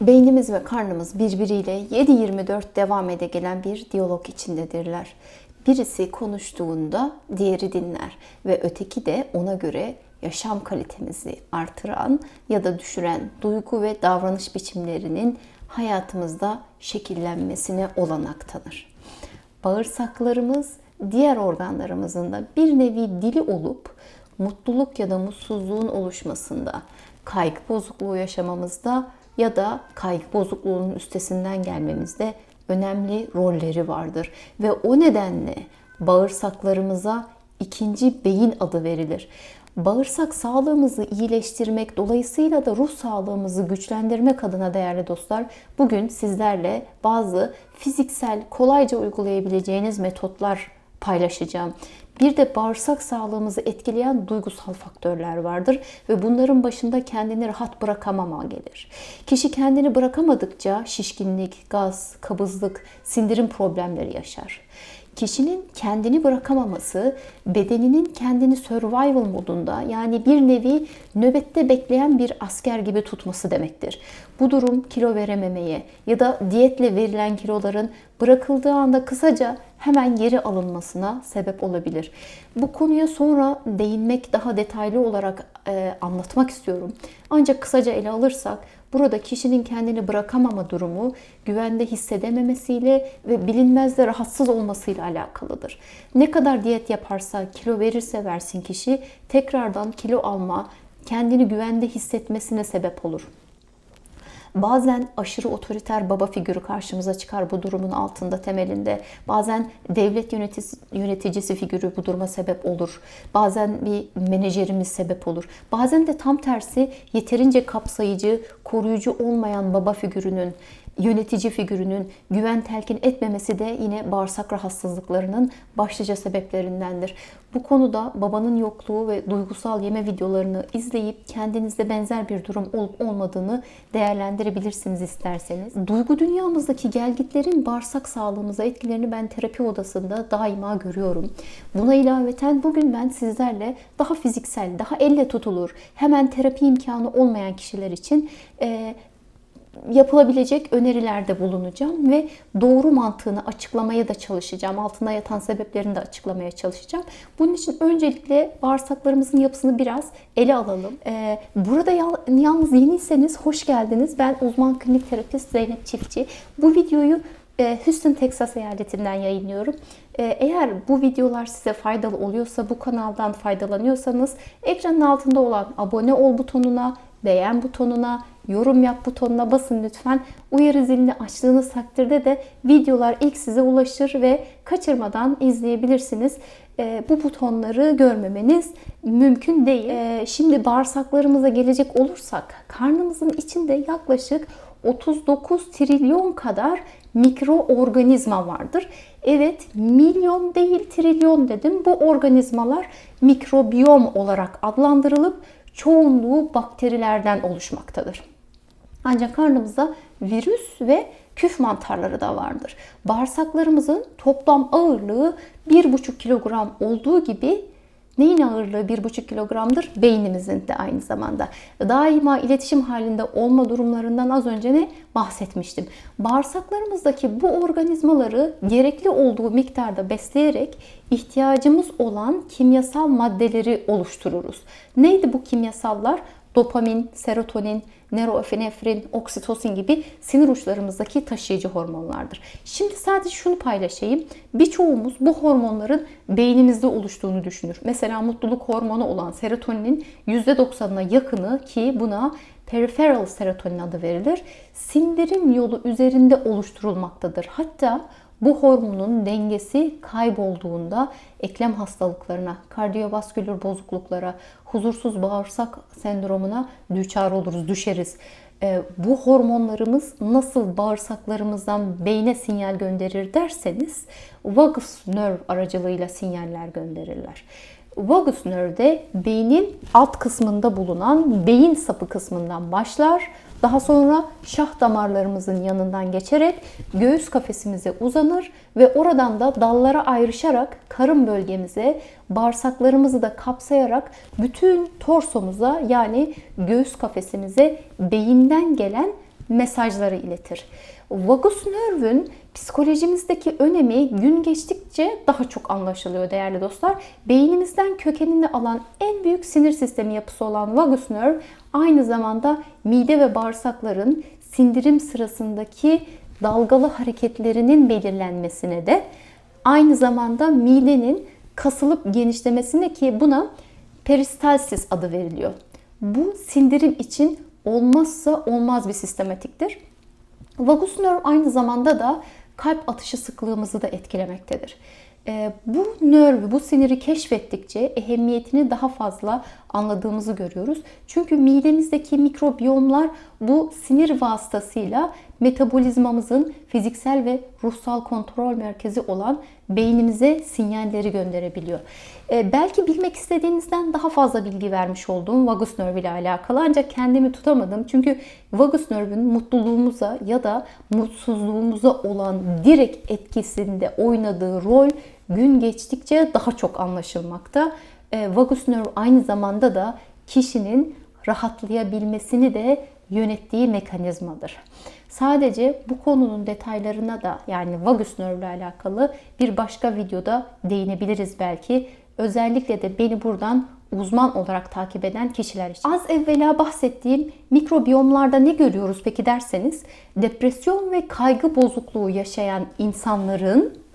Beynimiz ve karnımız birbiriyle 7-24 devam ede gelen bir diyalog içindedirler. Birisi konuştuğunda diğeri dinler ve öteki de ona göre yaşam kalitemizi artıran ya da düşüren duygu ve davranış biçimlerinin hayatımızda şekillenmesine olanak tanır. Bağırsaklarımız diğer organlarımızın da bir nevi dili olup mutluluk ya da mutsuzluğun oluşmasında, kaygı bozukluğu yaşamamızda ya da kaygı bozukluğunun üstesinden gelmemizde önemli rolleri vardır. Ve o nedenle bağırsaklarımıza ikinci beyin adı verilir. Bağırsak sağlığımızı iyileştirmek, dolayısıyla da ruh sağlığımızı güçlendirmek adına değerli dostlar, bugün sizlerle bazı fiziksel, kolayca uygulayabileceğiniz metotlar paylaşacağım. Bir de bağırsak sağlığımızı etkileyen duygusal faktörler vardır ve bunların başında kendini rahat bırakamama gelir. Kişi kendini bırakamadıkça şişkinlik, gaz, kabızlık, sindirim problemleri yaşar. Kişinin kendini bırakamaması, bedeninin kendini survival modunda yani bir nevi nöbette bekleyen bir asker gibi tutması demektir. Bu durum kilo verememeye ya da diyetle verilen kiloların bırakıldığı anda kısaca hemen geri alınmasına sebep olabilir. Bu konuya sonra değinmek, daha detaylı olarak e, anlatmak istiyorum. Ancak kısaca ele alırsak Burada kişinin kendini bırakamama durumu güvende hissedememesiyle ve bilinmezde rahatsız olmasıyla alakalıdır. Ne kadar diyet yaparsa, kilo verirse versin kişi tekrardan kilo alma, kendini güvende hissetmesine sebep olur. Bazen aşırı otoriter baba figürü karşımıza çıkar bu durumun altında temelinde. Bazen devlet yöneticisi, yöneticisi figürü bu duruma sebep olur. Bazen bir menajerimiz sebep olur. Bazen de tam tersi yeterince kapsayıcı, koruyucu olmayan baba figürünün yönetici figürünün güven telkin etmemesi de yine bağırsak rahatsızlıklarının başlıca sebeplerindendir. Bu konuda babanın yokluğu ve duygusal yeme videolarını izleyip kendinizde benzer bir durum olup olmadığını değerlendirebilirsiniz isterseniz. Duygu dünyamızdaki gelgitlerin bağırsak sağlığımıza etkilerini ben terapi odasında daima görüyorum. Buna ilaveten bugün ben sizlerle daha fiziksel, daha elle tutulur, hemen terapi imkanı olmayan kişiler için e, yapılabilecek önerilerde bulunacağım ve doğru mantığını açıklamaya da çalışacağım. Altına yatan sebeplerini de açıklamaya çalışacağım. Bunun için öncelikle bağırsaklarımızın yapısını biraz ele alalım. Ee, burada yalnız yeniyseniz hoş geldiniz. Ben uzman klinik terapist Zeynep Çiftçi. Bu videoyu e, Houston, Texas eyaletinden yayınlıyorum. E, eğer bu videolar size faydalı oluyorsa, bu kanaldan faydalanıyorsanız ekranın altında olan abone ol butonuna, beğen butonuna, yorum yap butonuna basın lütfen. Uyarı zilini açtığınız takdirde de videolar ilk size ulaşır ve kaçırmadan izleyebilirsiniz. E, bu butonları görmemeniz mümkün değil. E, şimdi bağırsaklarımıza gelecek olursak karnımızın içinde yaklaşık 39 trilyon kadar mikroorganizma vardır. Evet milyon değil trilyon dedim. Bu organizmalar mikrobiyom olarak adlandırılıp çoğunluğu bakterilerden oluşmaktadır. Ancak karnımızda virüs ve küf mantarları da vardır. Bağırsaklarımızın toplam ağırlığı 1,5 kilogram olduğu gibi neyin ağırlığı 1,5 kilogramdır? Beynimizin de aynı zamanda. Daima iletişim halinde olma durumlarından az önce ne bahsetmiştim. Bağırsaklarımızdaki bu organizmaları gerekli olduğu miktarda besleyerek ihtiyacımız olan kimyasal maddeleri oluştururuz. Neydi bu kimyasallar? Dopamin, serotonin, neuroepinefrin, oksitosin gibi sinir uçlarımızdaki taşıyıcı hormonlardır. Şimdi sadece şunu paylaşayım. Birçoğumuz bu hormonların beynimizde oluştuğunu düşünür. Mesela mutluluk hormonu olan serotoninin %90'ına yakını ki buna peripheral serotonin adı verilir. Sindirim yolu üzerinde oluşturulmaktadır. Hatta bu hormonun dengesi kaybolduğunda eklem hastalıklarına, kardiyovasküler bozukluklara, huzursuz bağırsak sendromuna düçar oluruz, düşeriz. E, bu hormonlarımız nasıl bağırsaklarımızdan beyne sinyal gönderir derseniz vagus nerve aracılığıyla sinyaller gönderirler. Vagus nerve de beynin alt kısmında bulunan beyin sapı kısmından başlar daha sonra şah damarlarımızın yanından geçerek göğüs kafesimize uzanır ve oradan da dallara ayrışarak karın bölgemize, bağırsaklarımızı da kapsayarak bütün torsomuza yani göğüs kafesimize beyinden gelen mesajları iletir. Vagus nerv'ün psikolojimizdeki önemi gün geçtikçe daha çok anlaşılıyor değerli dostlar. Beynimizden kökenini alan en büyük sinir sistemi yapısı olan vagus nerve aynı zamanda mide ve bağırsakların sindirim sırasındaki dalgalı hareketlerinin belirlenmesine de aynı zamanda midenin kasılıp genişlemesine ki buna peristalsis adı veriliyor. Bu sindirim için olmazsa olmaz bir sistematiktir. Vagus nerve aynı zamanda da kalp atışı sıklığımızı da etkilemektedir. Ee, bu nörvü, bu siniri keşfettikçe ehemmiyetini daha fazla anladığımızı görüyoruz. Çünkü midemizdeki mikrobiyomlar bu sinir vasıtasıyla metabolizmamızın fiziksel ve ruhsal kontrol merkezi olan beynimize sinyalleri gönderebiliyor. Ee, belki bilmek istediğinizden daha fazla bilgi vermiş olduğum vagus nerve ile alakalı ancak kendimi tutamadım. Çünkü vagus nervün mutluluğumuza ya da mutsuzluğumuza olan direkt etkisinde oynadığı rol gün geçtikçe daha çok anlaşılmakta. E, vagus nerve aynı zamanda da kişinin rahatlayabilmesini de yönettiği mekanizmadır. Sadece bu konunun detaylarına da yani vagus nerve ile alakalı bir başka videoda değinebiliriz belki. Özellikle de beni buradan uzman olarak takip eden kişiler için. Az evvela bahsettiğim mikrobiyomlarda ne görüyoruz peki derseniz depresyon ve kaygı bozukluğu yaşayan insanların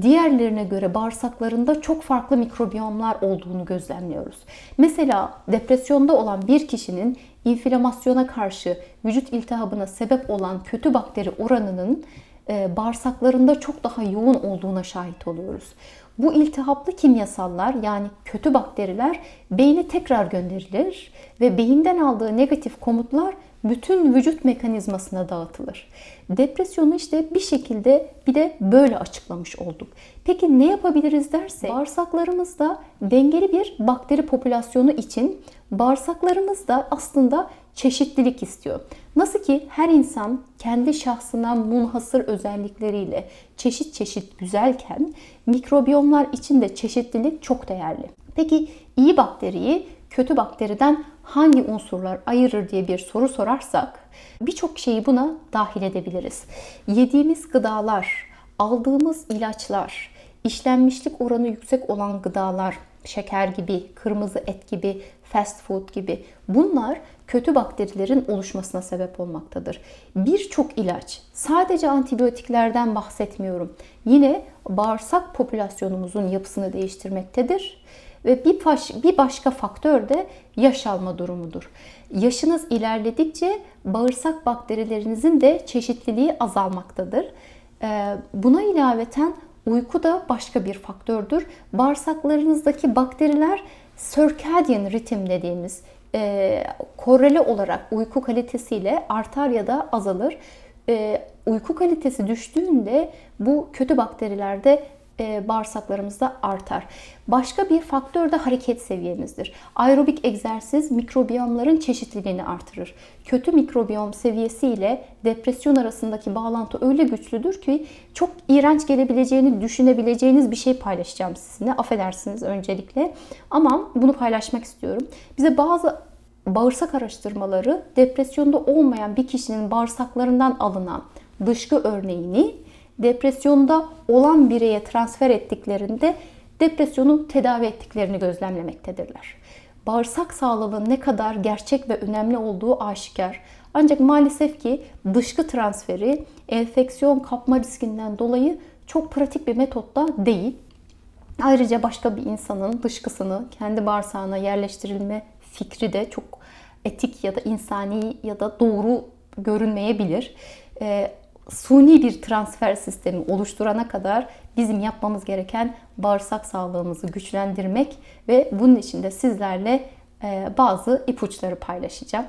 diğerlerine göre bağırsaklarında çok farklı mikrobiyomlar olduğunu gözlemliyoruz. Mesela depresyonda olan bir kişinin inflamasyona karşı vücut iltihabına sebep olan kötü bakteri oranının e, bağırsaklarında çok daha yoğun olduğuna şahit oluyoruz. Bu iltihaplı kimyasallar yani kötü bakteriler beyne tekrar gönderilir ve beyinden aldığı negatif komutlar bütün vücut mekanizmasına dağıtılır. Depresyonu işte bir şekilde bir de böyle açıklamış olduk. Peki ne yapabiliriz derse bağırsaklarımızda dengeli bir bakteri popülasyonu için bağırsaklarımız da aslında çeşitlilik istiyor. Nasıl ki her insan kendi şahsına munhasır özellikleriyle çeşit çeşit güzelken mikrobiyomlar için de çeşitlilik çok değerli. Peki iyi bakteriyi kötü bakteriden hangi unsurlar ayırır diye bir soru sorarsak birçok şeyi buna dahil edebiliriz. Yediğimiz gıdalar, aldığımız ilaçlar, işlenmişlik oranı yüksek olan gıdalar, şeker gibi, kırmızı et gibi, fast food gibi bunlar kötü bakterilerin oluşmasına sebep olmaktadır. Birçok ilaç, sadece antibiyotiklerden bahsetmiyorum. Yine bağırsak popülasyonumuzun yapısını değiştirmektedir ve bir, baş, bir başka faktör de yaş alma durumudur. Yaşınız ilerledikçe bağırsak bakterilerinizin de çeşitliliği azalmaktadır. Ee, buna ilaveten uyku da başka bir faktördür. Bağırsaklarınızdaki bakteriler circadian ritim dediğimiz e, koreli olarak uyku kalitesiyle artar ya da azalır. E, uyku kalitesi düştüğünde bu kötü bakterilerde e, bağırsaklarımızda artar. Başka bir faktör de hareket seviyemizdir. Aerobik egzersiz mikrobiyomların çeşitliliğini artırır. Kötü mikrobiyom seviyesi ile depresyon arasındaki bağlantı öyle güçlüdür ki çok iğrenç gelebileceğini düşünebileceğiniz bir şey paylaşacağım sizinle. Affedersiniz öncelikle. Ama bunu paylaşmak istiyorum. Bize bazı bağırsak araştırmaları depresyonda olmayan bir kişinin bağırsaklarından alınan dışkı örneğini depresyonda olan bireye transfer ettiklerinde depresyonu tedavi ettiklerini gözlemlemektedirler. Bağırsak sağlığının ne kadar gerçek ve önemli olduğu aşikar. Ancak maalesef ki dışkı transferi enfeksiyon kapma riskinden dolayı çok pratik bir metotta değil. Ayrıca başka bir insanın dışkısını kendi bağırsağına yerleştirilme fikri de çok etik ya da insani ya da doğru görünmeyebilir. Ee, suni bir transfer sistemi oluşturana kadar bizim yapmamız gereken bağırsak sağlığımızı güçlendirmek ve bunun için de sizlerle e, bazı ipuçları paylaşacağım.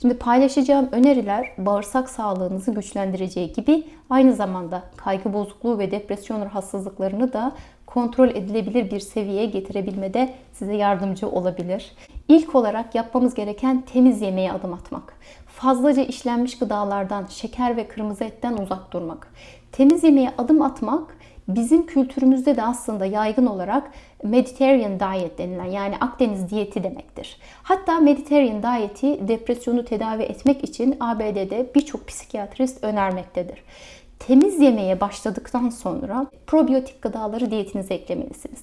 Şimdi paylaşacağım öneriler bağırsak sağlığınızı güçlendireceği gibi aynı zamanda kaygı bozukluğu ve depresyon rahatsızlıklarını da kontrol edilebilir bir seviyeye getirebilmede size yardımcı olabilir. İlk olarak yapmamız gereken temiz yemeğe adım atmak. Fazlaca işlenmiş gıdalardan, şeker ve kırmızı etten uzak durmak. Temiz yemeğe adım atmak bizim kültürümüzde de aslında yaygın olarak Mediterranean diet denilen yani Akdeniz diyeti demektir. Hatta Mediterranean diyeti depresyonu tedavi etmek için ABD'de birçok psikiyatrist önermektedir. Temiz yemeye başladıktan sonra probiyotik gıdaları diyetinize eklemelisiniz.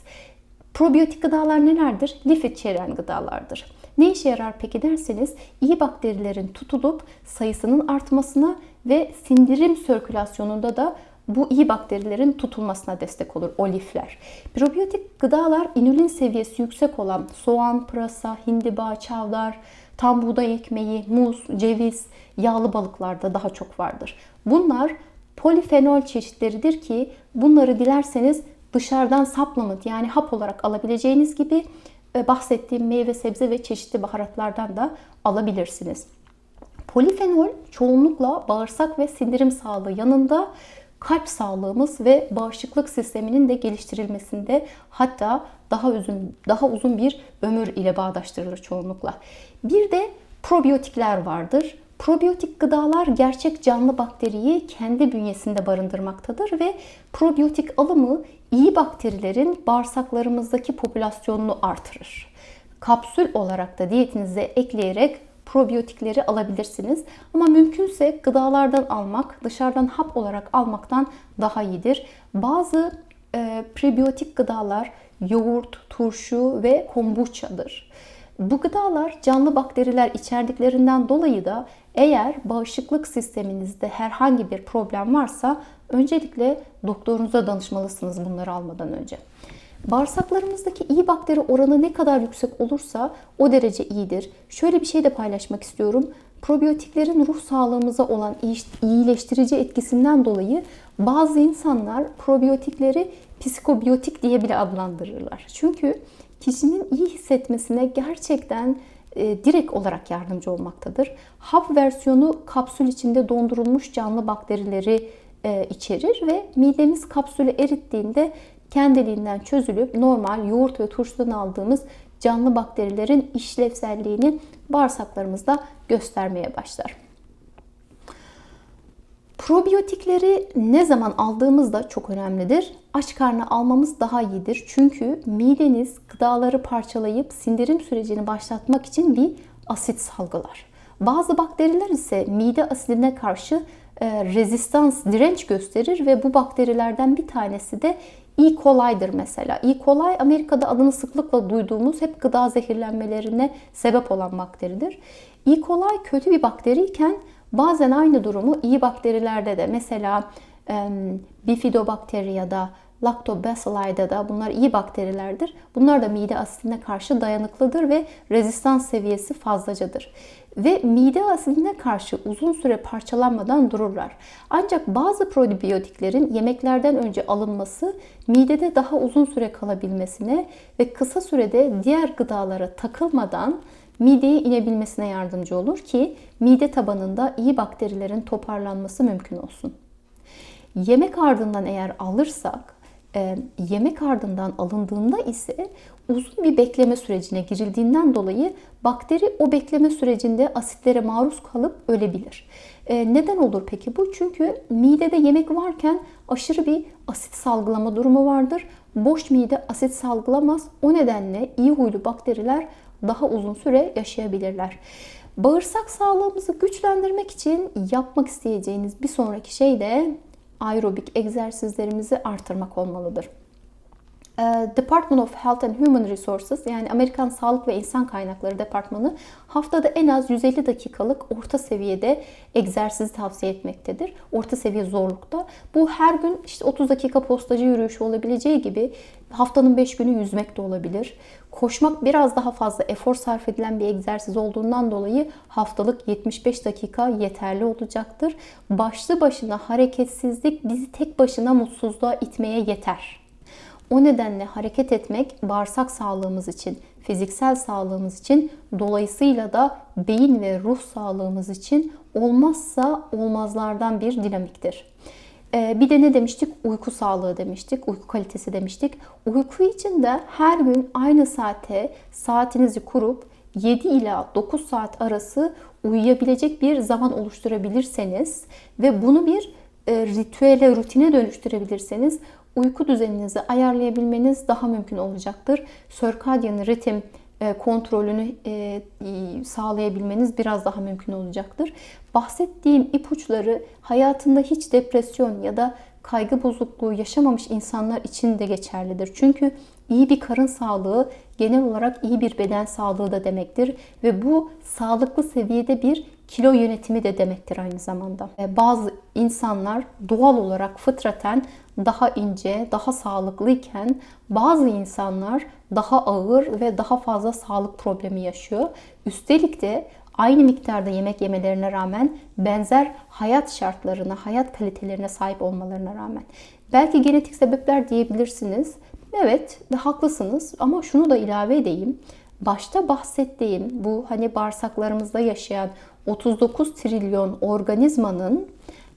Probiyotik gıdalar nelerdir? Lif içeren gıdalardır. Ne işe yarar peki derseniz iyi bakterilerin tutulup sayısının artmasına ve sindirim sirkülasyonunda da bu iyi bakterilerin tutulmasına destek olur o lifler. Probiyotik gıdalar inülin seviyesi yüksek olan soğan, pırasa, hindiba, çavdar, tam buğday ekmeği, muz, ceviz, yağlı balıklarda daha çok vardır. Bunlar polifenol çeşitleridir ki bunları dilerseniz dışarıdan supplement yani hap olarak alabileceğiniz gibi bahsettiğim meyve, sebze ve çeşitli baharatlardan da alabilirsiniz. Polifenol çoğunlukla bağırsak ve sindirim sağlığı yanında kalp sağlığımız ve bağışıklık sisteminin de geliştirilmesinde hatta daha uzun daha uzun bir ömür ile bağdaştırılır çoğunlukla. Bir de probiyotikler vardır. Probiyotik gıdalar gerçek canlı bakteriyi kendi bünyesinde barındırmaktadır ve probiyotik alımı iyi bakterilerin bağırsaklarımızdaki popülasyonunu artırır. Kapsül olarak da diyetinize ekleyerek probiyotikleri alabilirsiniz. Ama mümkünse gıdalardan almak, dışarıdan hap olarak almaktan daha iyidir. Bazı e, prebiyotik gıdalar yoğurt, turşu ve kombuçadır. Bu gıdalar canlı bakteriler içerdiklerinden dolayı da eğer bağışıklık sisteminizde herhangi bir problem varsa öncelikle doktorunuza danışmalısınız bunları almadan önce. Bağırsaklarımızdaki iyi bakteri oranı ne kadar yüksek olursa o derece iyidir. Şöyle bir şey de paylaşmak istiyorum. Probiyotiklerin ruh sağlığımıza olan iyileştirici etkisinden dolayı bazı insanlar probiyotikleri psikobiyotik diye bile adlandırırlar. Çünkü kişinin iyi hissetmesine gerçekten e, direkt olarak yardımcı olmaktadır. Hap versiyonu kapsül içinde dondurulmuş canlı bakterileri e, içerir ve midemiz kapsülü erittiğinde kendiliğinden çözülüp normal yoğurt ve turşudan aldığımız canlı bakterilerin işlevselliğini bağırsaklarımızda göstermeye başlar. Probiyotikleri ne zaman aldığımız çok önemlidir. Aç karnı almamız daha iyidir. Çünkü mideniz gıdaları parçalayıp sindirim sürecini başlatmak için bir asit salgılar. Bazı bakteriler ise mide asidine karşı e, rezistans, direnç gösterir ve bu bakterilerden bir tanesi de E. coli'dir mesela. E. coli Amerika'da adını sıklıkla duyduğumuz hep gıda zehirlenmelerine sebep olan bakteridir. E. coli kötü bir bakteriyken bazen aynı durumu iyi bakterilerde de mesela Bifidobakter ya da Lactobacilli'da da bunlar iyi bakterilerdir. Bunlar da mide asidine karşı dayanıklıdır ve rezistans seviyesi fazlacadır. Ve mide asidine karşı uzun süre parçalanmadan dururlar. Ancak bazı probiyotiklerin yemeklerden önce alınması midede daha uzun süre kalabilmesine ve kısa sürede diğer gıdalara takılmadan mideye inebilmesine yardımcı olur ki mide tabanında iyi bakterilerin toparlanması mümkün olsun. Yemek ardından eğer alırsak e, yemek ardından alındığında ise uzun bir bekleme sürecine girildiğinden dolayı bakteri o bekleme sürecinde asitlere maruz kalıp ölebilir. E, neden olur peki bu? Çünkü midede yemek varken aşırı bir asit salgılama durumu vardır. Boş mide asit salgılamaz. O nedenle iyi huylu bakteriler daha uzun süre yaşayabilirler. Bağırsak sağlığımızı güçlendirmek için yapmak isteyeceğiniz bir sonraki şey de aerobik egzersizlerimizi artırmak olmalıdır. Ee, Department of Health and Human Resources yani Amerikan Sağlık ve İnsan Kaynakları Departmanı haftada en az 150 dakikalık orta seviyede egzersiz tavsiye etmektedir. Orta seviye zorlukta. Bu her gün işte 30 dakika postacı yürüyüşü olabileceği gibi haftanın 5 günü yüzmek de olabilir. Koşmak biraz daha fazla efor sarf edilen bir egzersiz olduğundan dolayı haftalık 75 dakika yeterli olacaktır. Başlı başına hareketsizlik bizi tek başına mutsuzluğa itmeye yeter. O nedenle hareket etmek bağırsak sağlığımız için, fiziksel sağlığımız için, dolayısıyla da beyin ve ruh sağlığımız için olmazsa olmazlardan bir dinamiktir. Ee, bir de ne demiştik? Uyku sağlığı demiştik, uyku kalitesi demiştik. Uyku için de her gün aynı saate saatinizi kurup 7 ila 9 saat arası uyuyabilecek bir zaman oluşturabilirseniz ve bunu bir e, ritüele, rutine dönüştürebilirseniz uyku düzeninizi ayarlayabilmeniz daha mümkün olacaktır. Circadian ritim kontrolünü e, sağlayabilmeniz biraz daha mümkün olacaktır. Bahsettiğim ipuçları hayatında hiç depresyon ya da kaygı bozukluğu yaşamamış insanlar için de geçerlidir. Çünkü iyi bir karın sağlığı genel olarak iyi bir beden sağlığı da demektir ve bu sağlıklı seviyede bir kilo yönetimi de demektir aynı zamanda. E, Bazı insanlar doğal olarak fıtraten daha ince, daha sağlıklıyken bazı insanlar daha ağır ve daha fazla sağlık problemi yaşıyor. Üstelik de aynı miktarda yemek yemelerine rağmen benzer hayat şartlarına, hayat kalitelerine sahip olmalarına rağmen. Belki genetik sebepler diyebilirsiniz. Evet, ve haklısınız ama şunu da ilave edeyim. Başta bahsettiğim bu hani bağırsaklarımızda yaşayan 39 trilyon organizmanın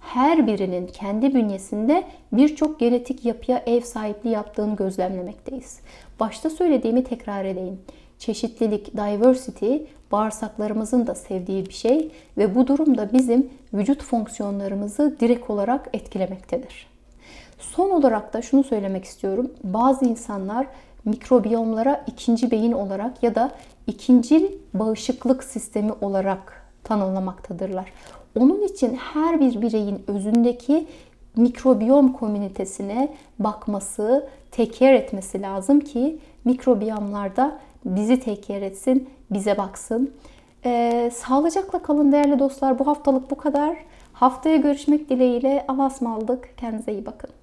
her birinin kendi bünyesinde birçok genetik yapıya ev sahipliği yaptığını gözlemlemekteyiz. Başta söylediğimi tekrar edeyim. Çeşitlilik, diversity bağırsaklarımızın da sevdiği bir şey ve bu durumda bizim vücut fonksiyonlarımızı direkt olarak etkilemektedir. Son olarak da şunu söylemek istiyorum. Bazı insanlar mikrobiyomlara ikinci beyin olarak ya da ikincil bağışıklık sistemi olarak tanımlamaktadırlar. Onun için her bir bireyin özündeki mikrobiyom komünitesine bakması, teker etmesi lazım ki mikrobiyomlar da bizi teker etsin, bize baksın. Ee, sağlıcakla kalın değerli dostlar. Bu haftalık bu kadar. Haftaya görüşmek dileğiyle. Allah'a ısmarladık. Kendinize iyi bakın.